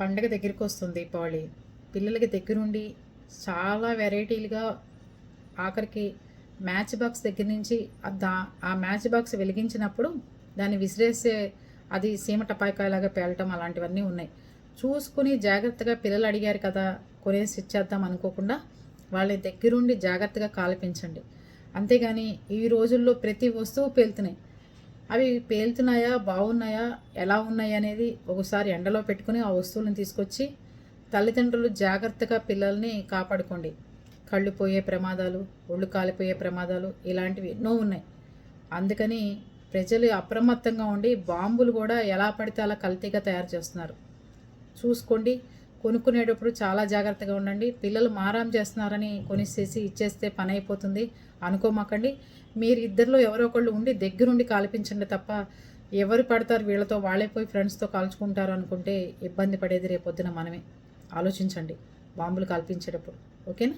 పండగ దగ్గరికి వస్తుంది దీపావళి. పిల్లలకి దగ్గరుండి చాలా వెరైటీలుగా ఆఖరికి మ్యాచ్ బాక్స్ దగ్గర నుంచి దా ఆ మ్యాచ్ బాక్స్ వెలిగించినప్పుడు దాన్ని విసిరేసే అది సీమ టపాకాయలాగా పేలటం అలాంటివన్నీ ఉన్నాయి. చూసుకుని జాగ్రత్తగా పిల్లలు అడిగారు కదా కొనేసి ఇచ్చేద్దాం అనుకోకుండా వాళ్ళ దగ్గరుండి జాగ్రత్తగా కాల్పించండి. అంతేగాని ఈ రోజుల్లో ప్రతి వస్తువు పేలుతున్నాయి. అవి పేలుతున్నాయా బాగున్నాయా ఎలా ఉన్నాయి అనేది ఒకసారి ఎండలో పెట్టుకుని ఆ వస్తువులను తీసుకొచ్చి తల్లిదండ్రులు జాగ్రత్తగా పిల్లల్ని కాపాడుకోండి. కళ్ళు పోయే ప్రమాదాలు ఒళ్ళు కాలిపోయే ప్రమాదాలు ఇలాంటివి ఎన్నో ఉన్నాయి. అందుకని ప్రజలు అప్రమత్తంగా ఉండి బాంబులు కూడా ఎలా పడితే అలా కల్తీగా తయారు చేస్తున్నారు. చూసుకోండి కొనుక్కునేటప్పుడు చాలా జాగ్రత్తగా ఉండండి. పిల్లలు మారాం చేస్తున్నారని కొనిసేసి ఇచ్చేస్తే పని అయిపోతుంది అనుకోమాకండి. మీరు ఇద్దరిలో ఎవరో ఒకళ్ళు ఉండి దగ్గరుండి కాల్పించండి తప్ప ఎవరు పడతారు వీళ్ళతో వాళ్ళే పోయి ఫ్రెండ్స్తో కాల్చుకుంటారు అనుకుంటే ఇబ్బంది పడేది రేపొద్దున మనమే. ఆలోచించండి. బాంబులు కాల్పించేటప్పుడు. ఓకేనా?